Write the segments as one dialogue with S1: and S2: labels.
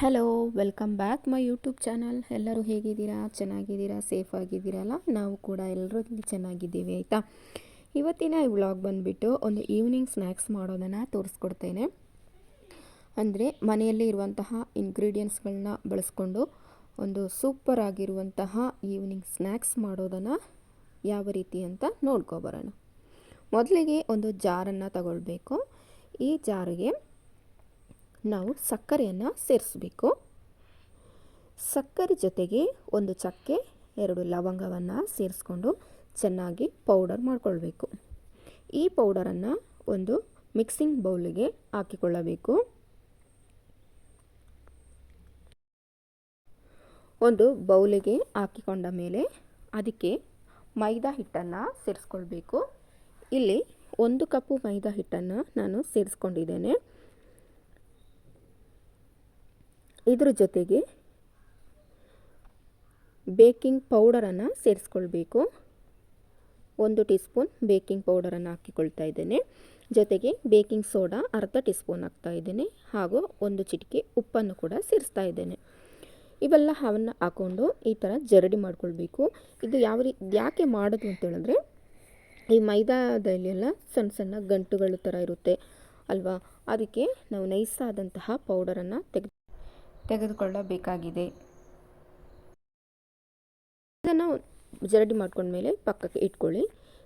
S1: Hello welcome back my YouTube channel ಎಲ್ಲರೂ ಹೇಗಿದ್ದೀರಾ? ಚೆನ್ನಾಗಿದ್ದೀರಾ? ಸೇಫ್ ಆಗಿದ್ದೀರಲ್ಲ ನಾವು ಕೂಡ ಎಲ್ಲರೂ ಚೆನ್ನಾಗಿದ್ದೀವಿ, ಆಯಿತಾ? ಇವತ್ತಿನ ಈ ವ್ಲಾಗ್ ಬಂದುಬಿಟ್ಟು ಒಂದು ಈವ್ನಿಂಗ್ ಸ್ನ್ಯಾಕ್ಸ್ ಮಾಡೋದನ್ನು ತೋರಿಸ್ಕೊಡ್ತೇನೆ. ಅಂದರೆ ಮನೆಯಲ್ಲಿ ಇರುವಂತಹ ಇಂಗ್ರೀಡಿಯೆಂಟ್ಸ್ಗಳನ್ನ ಬಳಸ್ಕೊಂಡು ಒಂದು ಸೂಪರ್ ಆಗಿರುವಂತಹ ಈವ್ನಿಂಗ್ ಸ್ನ್ಯಾಕ್ಸ್ ಮಾಡೋದನ್ನು ಯಾವ ರೀತಿ ಅಂತ ನೋಡ್ಕೊಬರೋಣ ಮೊದಲಿಗೆ ಒಂದು ಜಾರನ್ನು ತಗೊಳ್ಬೇಕು. ಈ ಜಾರಿಗೆ ನಾವು ಸಕ್ಕರೆಯನ್ನು ಸೇರಿಸಬೇಕು. ಸಕ್ಕರೆ ಜೊತೆಗೆ ಒಂದು ಚಕ್ಕೆ, ಎರಡು ಲವಂಗವನ್ನು ಸೇರಿಸ್ಕೊಂಡು ಚೆನ್ನಾಗಿ ಪೌಡರ್ ಮಾಡಿಕೊಳ್ಬೇಕು. ಈ ಪೌಡರನ್ನು ಒಂದು ಮಿಕ್ಸಿಂಗ್ ಬೌಲಿಗೆ ಹಾಕಿಕೊಳ್ಳಬೇಕು. ಒಂದು ಬೌಲಿಗೆ ಹಾಕಿಕೊಂಡ ಮೇಲೆ ಅದಕ್ಕೆ ಮೈದಾ ಹಿಟ್ಟನ್ನು ಸೇರಿಸ್ಕೊಳ್ಬೇಕು. ಇಲ್ಲಿ ಒಂದು ಕಪ್ಪು ಮೈದಾ ಹಿಟ್ಟನ್ನು ನಾನು ಸೇರಿಸ್ಕೊಂಡಿದ್ದೇನೆ. ಇದ್ರ ಜೊತೆಗೆ ಬೇಕಿಂಗ್ ಪೌಡರನ್ನು ಸೇರಿಸ್ಕೊಳ್ಬೇಕು. ಒಂದು ಟೀ ಸ್ಪೂನ್ ಬೇಕಿಂಗ್ ಪೌಡರನ್ನು ಹಾಕಿಕೊಳ್ತಾ ಇದ್ದೇನೆ. ಜೊತೆಗೆ ಬೇಕಿಂಗ್ ಸೋಡಾ ಅರ್ಧ ಟೀ ಸ್ಪೂನ್ ಹಾಕ್ತಾ ಇದ್ದೇನೆ. ಹಾಗೂ ಒಂದು ಚಿಟಿಕೆ ಉಪ್ಪನ್ನು ಕೂಡ ಸೇರಿಸ್ತಾ ಇದ್ದೇನೆ. ಇವೆಲ್ಲ ಅವನ್ನು ಹಾಕ್ಕೊಂಡು ಈ ಥರ ಜರಡಿ ಮಾಡ್ಕೊಳ್ಬೇಕು. ಇದು ಯಾವ ರೀತಿ ಯಾಕೆ ಮಾಡೋದು ಅಂತೇಳಿದ್ರೆ ಈ ಈ ಮೈದಾದಲ್ಲೆಲ್ಲ ಸಣ್ಣ ಸಣ್ಣ ಗಂಟುಗಳ ಥರ ಇರುತ್ತೆ ಅಲ್ವಾ? ಅದಕ್ಕೆ ನಾವು ನೈಸಾದಂತಹ ಪೌಡರನ್ನು ತೆಗೆದು ತೆಗೆದುಕೊಳ್ಳಬೇಕಾಗಿದೆ. ಇದನ್ನು ಜರಡಿ ಮಾಡ್ಕೊಂಡ್ಮೇಲೆ ಪಕ್ಕಕ್ಕೆ ಇಟ್ಕೊಳ್ಳಿ.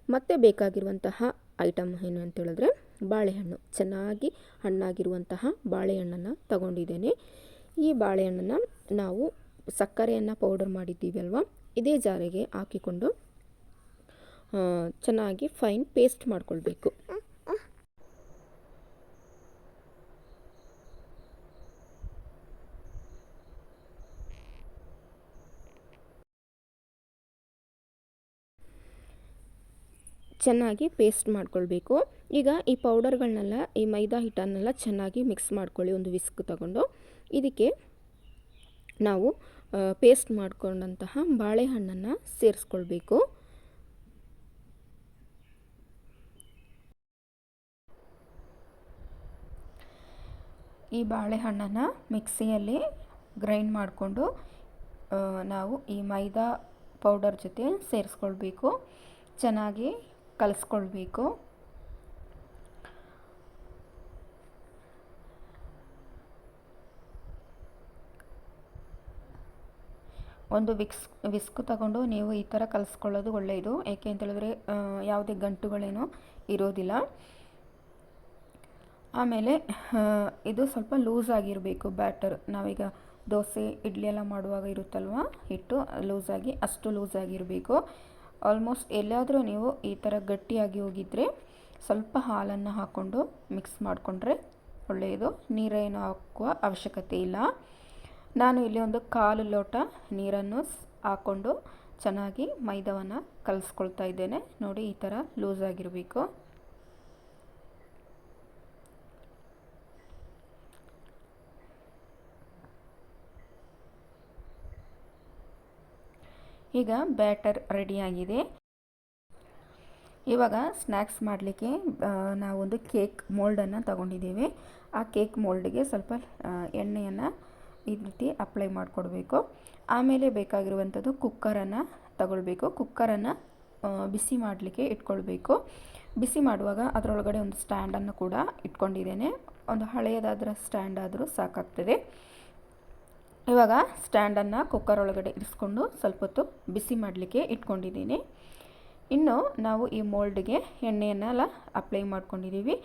S1: ಮತ್ತೆ ಬೇಕಾಗಿರುವಂತಹ ಐಟಮ್ ಏನು ಅಂತ ಹೇಳಿದ್ರೆ ಬಾಳೆಹಣ್ಣು. ಚೆನ್ನಾಗಿ ಹಣ್ಣಾಗಿರುವಂತಹ ಬಾಳೆಹಣ್ಣನ್ನು ತಗೊಂಡಿದ್ದೇನೆ. ಈ ಬಾಳೆಹಣ್ಣನ್ನು ನಾವು ಸಕ್ಕರೆಯನ್ನು ಪೌಡರ್ ಮಾಡಿದ್ದೀವಿ ಅಲ್ವಾ? ಇದೇ ಜಾರಿಗೆ ಹಾಕಿಕೊಂಡು ಚೆನ್ನಾಗಿ ಫೈನ್ ಪೇಸ್ಟ್ ಮಾಡಿಕೊಳ್ಬೇಕು. ಚೆನ್ನಾಗಿ ಪೇಸ್ಟ್ ಮಾಡ್ಕೊಳ್ಬೇಕು. ಈಗ ಈ ಪೌಡರ್ಗಳನ್ನೆಲ್ಲ, ಈ ಮೈದಾ ಹಿಟ್ಟನ್ನೆಲ್ಲ ಚೆನ್ನಾಗಿ ಮಿಕ್ಸ್ ಮಾಡ್ಕೊಳ್ಳಿ ಒಂದು ವಿಸ್ಕ್ ತಗೊಂಡು. ಇದಕ್ಕೆ ನಾವು ಪೇಸ್ಟ್ ಮಾಡಿಕೊಂಡಂತಹ ಬಾಳೆಹಣ್ಣನ್ನು ಸೇರಿಸ್ಕೊಳ್ಬೇಕು. ಈ ಬಾಳೆಹಣ್ಣನ್ನು ಮಿಕ್ಸಿಯಲ್ಲಿ ಗ್ರೈಂಡ್ ಮಾಡಿಕೊಂಡು ನಾವು ಈ ಮೈದಾ ಪೌಡರ್ ಜೊತೆ ಸೇರಿಸ್ಕೊಳ್ಬೇಕು. ಚೆನ್ನಾಗಿ ಕಲಿಸ್ಕೊಳ್ಬೇಕು. ಒಂದು ವಿಕ್ಸ್, ವಿಸ್ಕ್ ತಗೊಂಡು ನೀವು ಈ ಥರ ಕಲಿಸ್ಕೊಳ್ಳೋದು ಒಳ್ಳೆಯದು. ಏಕೆ ಅಂತ ಹೇಳಿದ್ರೆ ಯಾವುದೇ ಗಂಟುಗಳೇನು ಇರೋದಿಲ್ಲ. ಆಮೇಲೆ ಇದು ಸ್ವಲ್ಪ ಲೂಸ್ ಆಗಿರಬೇಕು ಬ್ಯಾಟರ್. ನಾವೀಗ ದೋಸೆ, ಇಡ್ಲಿ ಎಲ್ಲ ಮಾಡುವಾಗ ಇರುತ್ತಲ್ವ? ಹಿಟ್ಟು ಲೂಸಾಗಿ, ಅಷ್ಟು ಲೂಸ್ ಆಗಿರಬೇಕು ಆಲ್ಮೋಸ್ಟ್ ಎಲ್ಲಾದರೂ ನೀವು ಈ ಥರ ಗಟ್ಟಿಯಾಗಿ ಹೋಗಿದ್ದರೆ ಸ್ವಲ್ಪ ಹಾಲನ್ನು ಹಾಕ್ಕೊಂಡು ಮಿಕ್ಸ್ ಮಾಡಿಕೊಂಡ್ರೆ ಒಳ್ಳೆಯದು. ನೀರೇನು ಹಾಕುವ ಅವಶ್ಯಕತೆ ಇಲ್ಲ. ನಾನು ಇಲ್ಲಿ ಒಂದು ಕಾಲು ಲೋಟ ನೀರನ್ನು ಹಾಕ್ಕೊಂಡು ಚೆನ್ನಾಗಿ ಮೈದಾವನ್ನು ಕಲಿಸ್ಕೊಳ್ತಾ ಇದ್ದೇನೆ. ನೋಡಿ, ಈ ಥರ ಲೂಸ್ ಆಗಿರಬೇಕು ಈಗ ಬ್ಯಾಟರ್ ರೆಡಿಯಾಗಿದೆ ಇವಾಗ ಸ್ನ್ಯಾಕ್ಸ್ ಮಾಡಲಿಕ್ಕೆ ನಾವೊಂದು ಕೇಕ್ ಮೋಲ್ಡನ್ನು ತಗೊಂಡಿದ್ದೇವೆ. ಆ ಕೇಕ್ ಮೋಲ್ಡ್ಗೆ ಸ್ವಲ್ಪ ಎಣ್ಣೆಯನ್ನು ಈ ರೀತಿ ಅಪ್ಲೈ ಮಾಡಿಕೊಡ್ಬೇಕು. ಆಮೇಲೆ ಬೇಕಾಗಿರುವಂಥದ್ದು ಕುಕ್ಕರನ್ನು ತಗೊಳ್ಬೇಕು. ಕುಕ್ಕರನ್ನು ಬಿಸಿ ಮಾಡಲಿಕ್ಕೆ ಇಟ್ಕೊಳ್ಬೇಕು. ಬಿಸಿ ಮಾಡುವಾಗ ಅದರೊಳಗಡೆ ಒಂದು ಸ್ಟ್ಯಾಂಡನ್ನು ಕೂಡ ಇಟ್ಕೊಂಡಿದ್ದೇನೆ. ಒಂದು ಹಳೆಯದಾದ್ರ ಸ್ಟ್ಯಾಂಡ್ ಆದರೂ ಸಾಕಾಗ್ತದೆ. ಇವಾಗ ಸ್ಟ್ಯಾಂಡನ್ನು ಕುಕ್ಕರ್ ಒಳಗಡೆ ಇರಿಸ್ಕೊಂಡು ಸ್ವಲ್ಪ ಹೊತ್ತು ಬಿಸಿ ಮಾಡಲಿಕ್ಕೆ ಇಟ್ಕೊಂಡಿದ್ದೀನಿ. ಇನ್ನು ನಾವು ಈ ಮೋಲ್ಡ್ಗೆ ಎಣ್ಣೆಯನ್ನೆಲ್ಲ ಅಪ್ಲೈ ಮಾಡ್ಕೊಂಡಿದ್ದೀವಿ.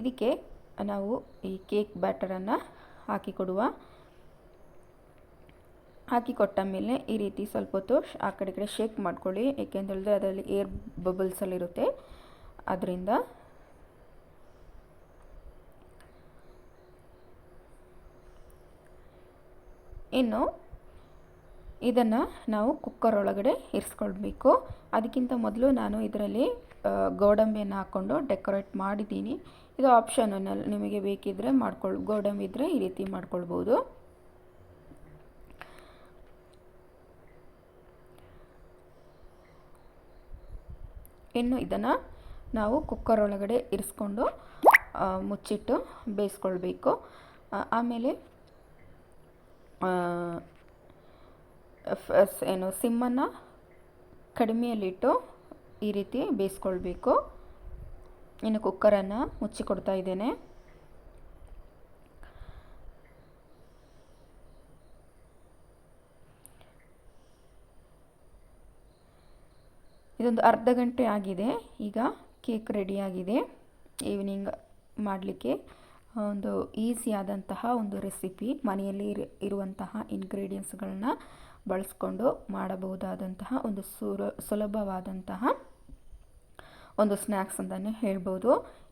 S1: ಇದಕ್ಕೆ ನಾವು ಈ ಕೇಕ್ ಬ್ಯಾಟರನ್ನು ಹಾಕಿ ಕೊಡುವ. ಹಾಕಿ ಕೊಟ್ಟ ಮೇಲೆ ಈ ರೀತಿ ಸ್ವಲ್ಪ ಹೊತ್ತು ಆ ಕಡೆ ಕಡೆ ಶೇಕ್ ಮಾಡ್ಕೊಳ್ಳಿ. ಏಕೆಂತ ಅದರಲ್ಲಿ ಏರ್ ಬಬಲ್ಸಲ್ಲಿರುತ್ತೆ ಅದರಿಂದ ಇನ್ನು ಇದನ್ನು ನಾವು ಕುಕ್ಕರ್ ಒಳಗಡೆ ಇರಿಸ್ಕೊಳ್ಬೇಕು. ಅದಕ್ಕಿಂತ ಮೊದಲು ನಾನು ಇದರಲ್ಲಿ ಗೋಡಂಬಿಯನ್ನು ಹಾಕ್ಕೊಂಡು ಡೆಕೋರೇಟ್ ಮಾಡಿದ್ದೀನಿ. ಇದು ಆಪ್ಷನಲ್ ನಿಮಗೆ ಬೇಕಿದ್ದರೆ ಮಾಡ್ಕೊಳ್, ಗೋಡಂಬಿ ಇದ್ದರೆ ಈ ರೀತಿ ಮಾಡ್ಕೊಳ್ಬೋದು. ಇನ್ನು ಇದನ್ನು ನಾವು ಕುಕ್ಕರ್ ಒಳಗಡೆ ಇರಿಸ್ಕೊಂಡು ಮುಚ್ಚಿಟ್ಟು ಬೇಯಿಸ್ಕೊಳ್ಬೇಕು. ಆಮೇಲೆ ಏನು ಸಿಮ್ಮನ್ನು ಕಡಿಮೆಯಲ್ಲಿಟ್ಟು ಈ ರೀತಿ ಬೇಯಿಸ್ಕೊಳ್ಬೇಕು. ಇನ್ನು ಕುಕ್ಕರನ್ನು ಮುಚ್ಚಿ ಕೊಡ್ತಾ ಇದ್ದೇನೆ. ಇದೊಂದು ಅರ್ಧ ಗಂಟೆ ಆಗಿದೆ. ಈಗ ಕೇಕ್ ರೆಡಿಯಾಗಿದೆ ಈವ್ನಿಂಗ್ ಮಾಡಲಿಕ್ಕೆ ಒಂದು ಈಸಿಯಾದಂತಹ ಒಂದು ರೆಸಿಪಿ ಮನೆಯಲ್ಲಿ ಇರುವಂತಹ ಇಂಗ್ರೀಡಿಯೆಂಟ್ಸ್ಗಳನ್ನ ಬಳಸ್ಕೊಂಡು ಮಾಡಬಹುದಾದಂತಹ ಒಂದು ಸುರ, ಸುಲಭವಾದಂತಹ ಒಂದು ಸ್ನ್ಯಾಕ್ಸ್ ಅಂತಲೇ ಹೇಳ್ಬೋದು.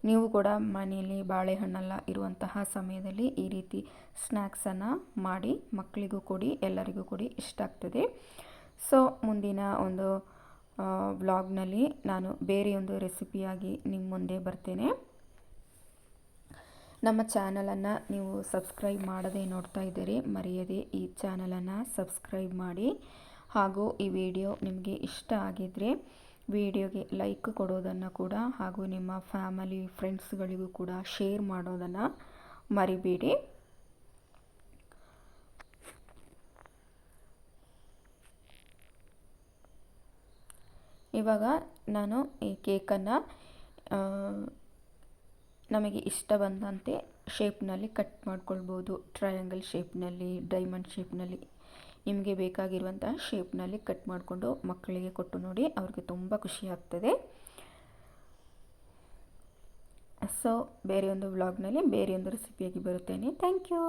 S1: ನೀವು ಕೂಡ ಮನೆಯಲ್ಲಿ ಬಾಳೆಹಣ್ಣೆಲ್ಲ ಇರುವಂತಹ ಸಮಯದಲ್ಲಿ ಈ ರೀತಿ ಸ್ನ್ಯಾಕ್ಸನ್ನು ಮಾಡಿ ಮಕ್ಕಳಿಗೂ ಕೊಡಿ, ಎಲ್ಲರಿಗೂ ಕೊಡಿ, ಇಷ್ಟ ಆಗ್ತದೆ. ಸೊ ಮುಂದಿನ ಒಂದು ವ್ಲಾಗ್ನಲ್ಲಿ ನಾನು ಬೇರೆ ಒಂದು ರೆಸಿಪಿಯಾಗಿ ನಿಮ್ಮ ಮುಂದೆ ಬರ್ತೇನೆ. ನಮ್ಮ ಚಾನಲನ್ನು ನೀವು ಸಬ್ಸ್ಕ್ರೈಬ್ ಮಾಡದೆ ನೋಡ್ತಾ ಇದ್ದೀರಿ, ಮರೆಯದೆ ಈ ಚಾನಲನ್ನು ಸಬ್ಸ್ಕ್ರೈಬ್ ಮಾಡಿ. ಹಾಗೂ ಈ ವಿಡಿಯೋ ನಿಮಗೆ ಇಷ್ಟ ಆಗಿದ್ದರೆ ವಿಡಿಯೋಗೆ ಲೈಕ್ ಕೊಡೋದನ್ನು ಕೂಡ ಹಾಗೂ ನಿಮ್ಮ ಫ್ಯಾಮಿಲಿ ಫ್ರೆಂಡ್ಸ್ಗಳಿಗೂ ಕೂಡ ಶೇರ್ ಮಾಡೋದನ್ನು ಮರಿಬೇಡಿ. ಇವಾಗ ನಾನು ಈ ಕೇಕನ್ನು ನಮಗೆ ಇಷ್ಟ ಬಂದಂತೆ ಶೇಪ್ನಲ್ಲಿ ಕಟ್ ಮಾಡ್ಕೊಳ್ಬೋದು. ಟ್ರಯಾಂಗಲ್ ಶೇಪ್ನಲ್ಲಿ ಡೈಮಂಡ್ ಶೇಪ್ನಲ್ಲಿ ನಿಮಗೆ ಬೇಕಾಗಿರುವಂತಹ ಶೇಪ್ನಲ್ಲಿ ಕಟ್ ಮಾಡಿಕೊಂಡು ಮಕ್ಕಳಿಗೆ ಕೊಟ್ಟು ನೋಡಿ, ಅವ್ರಿಗೆ ತುಂಬ ಖುಷಿ ಆಗ್ತದೆ. ಸೊ ಬೇರೆಯೊಂದು ವ್ಲಾಗ್ನಲ್ಲಿ ಬೇರೆಯೊಂದು ರೆಸಿಪಿಯಾಗಿ ಬರುತ್ತೇನೆ. Thank you